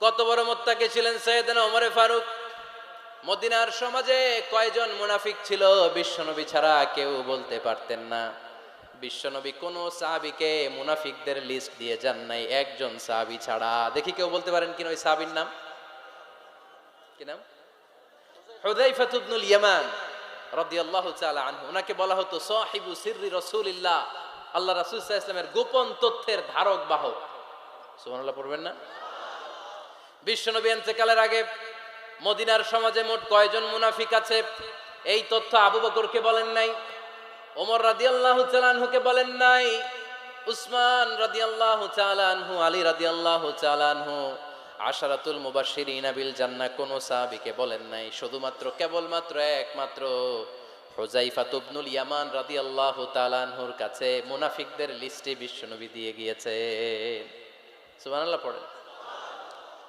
কত বড় মোত্তাকে ছিলেন সৈয়দনা ওমরে ফারুক। মদিনার সমাজে কয়জন মুনাফিক ছিল, বিশ্বনবী ছাড়া কেউ বলতে পারতেন না। বিশ্বনবী কোন সাহাবিকে মুনাফিকদের লিস্ট দিয়ে যান নাই, একজন সাহাবি ছাড়া। দেখি কেউ বলতে পারেন কিনা ওই সাহাবির নাম? কি নাম? হুযাইফাত ইবনুল ইয়ামান রাদিয়াল্লাহু তাআলা আনহু। ওনাকে বলা হতো সাহিবু সিররি রাসূলিল্লাহ। আল্লাহ রাসূল আলাইহি গোপন তথ্যের ধারক, বাহক। সুবহানাল্লাহ, পড়বেন না? বিশ্বনবী এন্তেকালের আগে মদিনার সমাজে মোট কয়জন মুনাফিক আছে? এই তথ্য আবু বকরকে বলেন নাই, ওমর রাদিয়াল্লাহু তাআলা আনহুকে বলেন নাই, উসমান রাদিয়াল্লাহু তাআলা আনহু, আলী রাদিয়াল্লাহু তাআলা আনহু, আশারাতুল মুবাশশিরিন ইনাবিল জান্না কোন সাহাবীকে বলেন নাই। শুধুমাত্র কেবলমাত্র একমাত্র হুযাইফা ইবনুল ইয়ামান রাদিয়াল্লাহু তাআলা আনহুর কাছে মুনাফিকদের লিস্টে বিশ্বনবী দিয়ে গিয়েছেন। সুবহানাল্লাহ, পড়েন।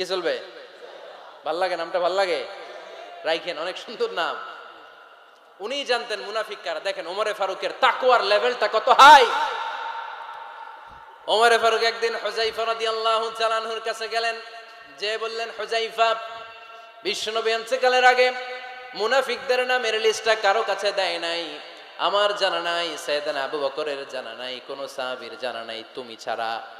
কি চলবে? ভালো লাগে, নামটা ভালো লাগে? রাইখেন, অনেক সুন্দর নাম। উনি জানতেন মুনাফিক কারা। দেখেন, ওমরে ফারুকের তাকুয়ার লেভেলটা কত হাই। ওমরে ফারুক একদিন হুজাইফা রাদিয়াল্লাহু তাআলার কাছে গেলেন। যে বললেন হুজাইফা বিশ্বনবী কালের আগে মুনাফিকদের নামের লিস্টটা কারও কাছে দেয় নাই। আমার জানা নাই, সৈয়দানা আবু বকরের জানা নাই, কোনো সাহাবীর জানা নাই। তুমি ছাড়া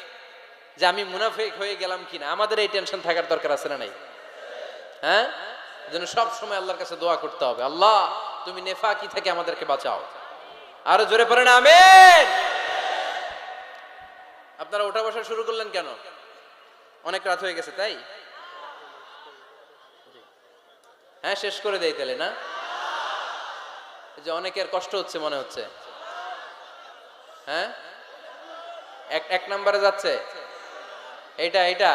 যে আমি মুনাফিক হয়ে গেলাম কিনা? আমাদের এই টেনশন থাকার দরকার আছে না নাই? হ্যাঁ? যেন সব সময় আল্লাহর কাছে দোয়া করতে হবে। আল্লাহ, তুমি নেফাকি থেকে আমাদেরকে বাঁচাও। আরও জোরে পড়েন, আমেন! আপনারা ওঠা বসা শুরু করলেন কেন? অনেক রাত হয়ে গেছে, তাই? হ্যাঁ শেষ করে দেয় তাহলে, না? যে অনেকের কষ্ট হচ্ছে মনে হচ্ছে। হ্যাঁ? এক এক নম্বরে যাচ্ছে? এইটা এইটা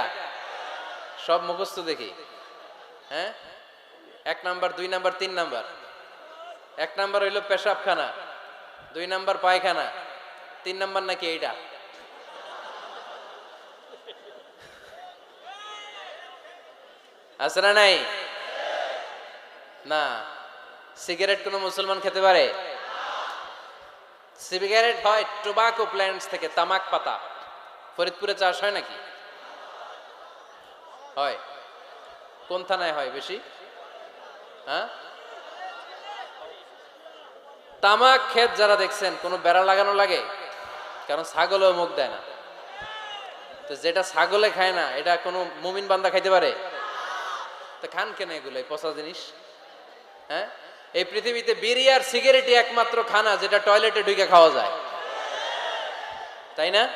সব মুখস্থ দেখি। হ্যাঁ? এক নাম্বার, দুই নাম্বার, তিন নাম্বার। এক নাম্বার হইল পেশাবখানা, দুই নাম্বার পায়খানা, তিন নাম্বার নাকি এইটা? আছে না নাই? না। সিগারেট কোনো মুসলমান খেতে পারে? সিগারেট হয় টোবাকো প্ল্যান্টস থেকে, তামাক পাতা। ফরিদপুরে চাষ হয় নাকি? হয়? কোন থানায় হয় বেশি? হ্যাঁ? তামাক ক্ষেত যারা দেখছেন, কোনো বেড়া লাগানো লাগে? কারণ ছাগলেও মুখ দেয় না। তো যেটা ছাগলে খায় না, এটা কোনো মুমিন বান্দা খাইতে পারে? তো খান কেন এগুলো পচা জিনিস? হ্যাঁ? এই পৃথিবীতে বিড়ি আর সিগারেটই একমাত্র খানা যেটা টয়লেটে ঢুকে খাওয়া যায়। তাই না?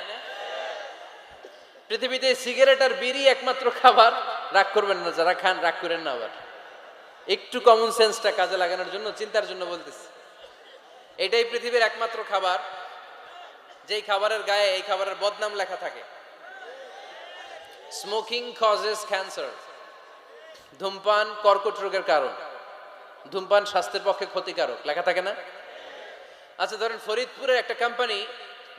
পৃথিবীতে সিগারেট আর বিড়ি একমাত্র খাবার, রাগ করবেন না, যারা খান রাগ করেন না আবার। একটু কমন সেন্সটা কাজে লাগানোর জন্য, চিন্তার জন্য বলতেছি। এটাই পৃথিবীর একমাত্র খাবার, যেই খাবারের গায়ে, এই খাবারের বদনাম লেখা থাকে। স্মোকিং কজেস ক্যান্সার ধূমপান কর্কট রোগের কারণ। ধূমপান স্বাস্থ্যের পক্ষে ক্ষতিকারক, লেখা থাকে না? আচ্ছা ধরেন ফরিদপুরের একটা কোম্পানি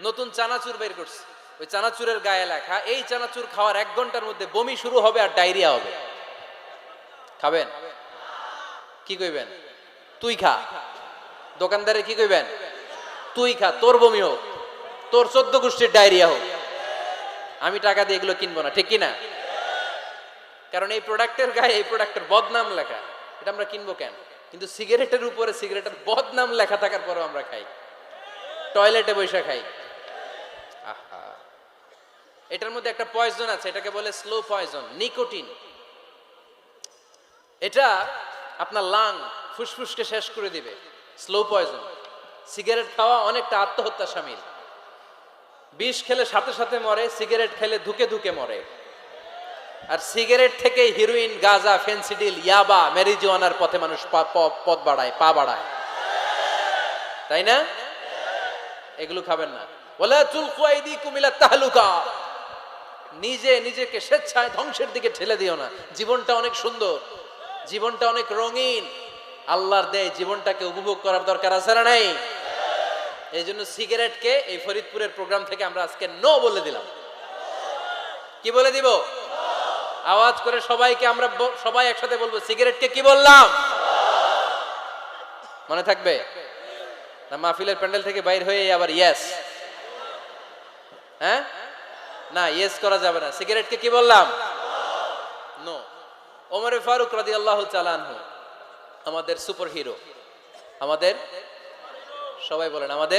নতুন চানাচুর বের করছে। ওই চানাচুরের গায়ে লেখা, এই চানাচুর খাওয়ার এক ঘণ্টার মধ্যে বমি শুরু হবে আর ডায়রিয়া হবে। খাবেন? কি কইবেন? তুই খা। দোকানদারে কি কইবেন? তুই খা, তোর বমি হোক, তোর চোদ্দ গোষ্ঠীর ডায়রিয়া হোক। আমি টাকা দিয়ে এগুলো কিনবো না, ঠিক কি না কারণ এই প্রোডাক্টের গায়ে, এই প্রোডাক্টের বদনাম লেখা, এটা আমরা কিনবো কেন? কিন্তু সিগারেটের উপরে সিগারেটের বদনাম লেখা থাকার পরেও আমরা খাই। টয়লেটে বসে খাই। এটার মধ্যে একটা পয়জন আছে, এটাকে বলে স্লো পয়জন নিকোটিন এটা আপনার লাং ফুসফুসকে শেষ করে দিবে স্লো পয়জন সিগারেট খাওয়া অনেকটা আত্মহত্যা সামিল। বিষ খেলে সাথে সাথে মরে সিগারেট খেলে ধুকে ধুকে মরে। আর সিগারেট থেকে হিরোইন গাজা ফেন্সিডিল ইয়াবা মেরিজোয়ানার পথে মানুষ পথ বাড়ায়, পা বাড়ায়। তাই না? এগুলো খাবেন না। ওলা চুলকু আইদিকুম ইলা তাহলুকা। নিজে নিজেকে স্বেচ্ছায় ধ্বংসের দিকে ঠেলে দিও না। জীবনটা অনেক সুন্দর, জীবনটা অনেক রঙিন। আল্লাহর দেয় জীবনটাকে উপভোগ করার দরকার আছে না নাই? এই জন্য সিগারেটকে এই ফরিদপুরের প্রোগ্রাম থেকে আমরা আজকে নো বলে দিলাম। কি বলে দিব? আওয়াজ করে সবাইকে আমরা সবাই একসাথে বলব, সিগারেটকে কি বললাম? মনে থাকবে? না, মাহফিলের প্যান্ডেল থেকে বাইর হয়ে আবার ইয়েস হ্যাঁ? না ইয়েস করা যাবে না। সিগারেটকে কি বললাম? নো ওমরে ফারুক রাদি আল্লাহ চালানহু আমাদের সুপার হিরো আমাদের? সবাই বলেন, আমাদের?